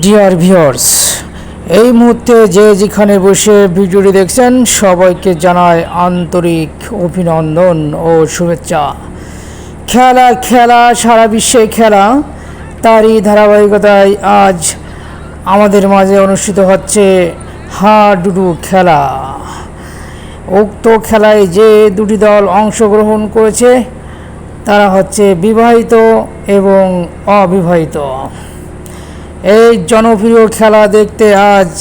Dear viewers এই মুহূর্তে যে যেখানে বসে ভিডিওটি দেখছেন, সবাইকে জানায় আন্তরিক অভিনন্দন ও শুভেচ্ছা। খেলা খেলা, সারা বিশ্বে খেলা, তারই ধারাবাহিকতায় আজ আমাদের মাঝে অনুষ্ঠিত হচ্ছে হাডুডু খেলা। উক্ত খেলায় যে দুটি দল অংশগ্রহণ করেছে, তারা হচ্ছে বিবাহিত এবং অবিবাহিত। এই জনপ্রিয় খেলা দেখতে আজ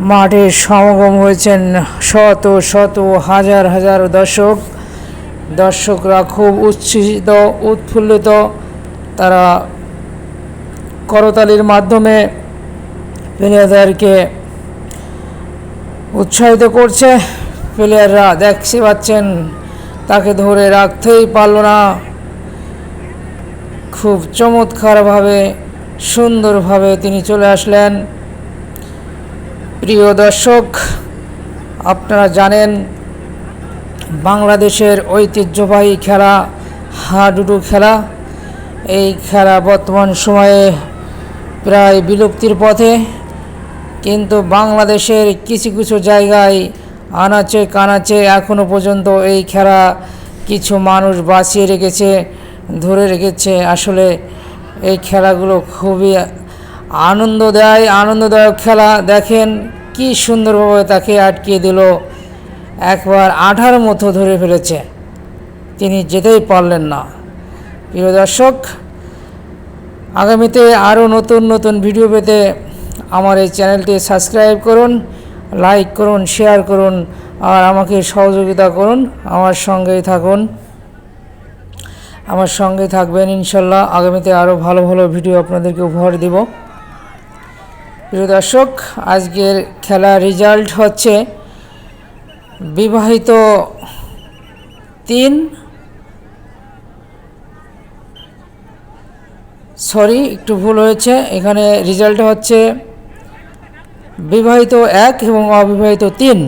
মাঠে সমাগম হয়েছেন শত শত হাজার হাজার দর্শক। দর্শকরা খুব উচ্ছ্বসিত, উৎফুল্লিত। তারা করতালির মাধ্যমে প্লেয়ারদেরকে উৎসাহিত করছে। প্লেয়াররা দেখতে পাচ্ছেন, তাকে ধরে রাখতেই পারল না। খুব চমৎকারভাবে সুন্দরভাবে তিনি চলে আসলেন। প্রিয় দর্শক, আপনারা জানেন, বাংলাদেশের ঐতিহ্যবাহী খেলা হাডুডু খেলা। এই খেলা বর্তমান সময়ে প্রায় বিলুপ্তির পথে, কিন্তু বাংলাদেশের কিছু কিছু জায়গায় আনাচে কানাচে এখনও পর্যন্ত এই খেলা কিছু মানুষ বাঁচিয়ে রেখেছে, ধরে রেখেছে। আসলে এই খেলাগুলো খুবই আনন্দ দেয় আনন্দদায়ক খেলা। দেখেন কি সুন্দরভাবে তাকে আটকিয়ে দিল। একবার আঠার মতো ধরে ফেলেছে। তিনি যেতেই পারলেন না। প্রিয় দর্শক, আগামীতে আরও নতুন নতুন ভিডিও পেতে আমার এই চ্যানেলটি সাবস্ক্রাইব করুন, লাইক করুন, শেয়ার করুন, আর আমাকে সহযোগিতা করুন। আমার সঙ্গেই থাকুন। আমার সঙ্গে থাকবেন ইনশাল্লাহ। আগামীতে আরও ভালো ভালো ভিডিও আপনাদেরকে উপহার দেব। প্রিয় দর্শক, আজকের খেলার রেজাল্ট হচ্ছে বিবাহিত তিন, সরি, একটু ভুল হয়েছে। এখানে রেজাল্ট হচ্ছে বিবাহিত এক এবং অবিবাহিত তিন।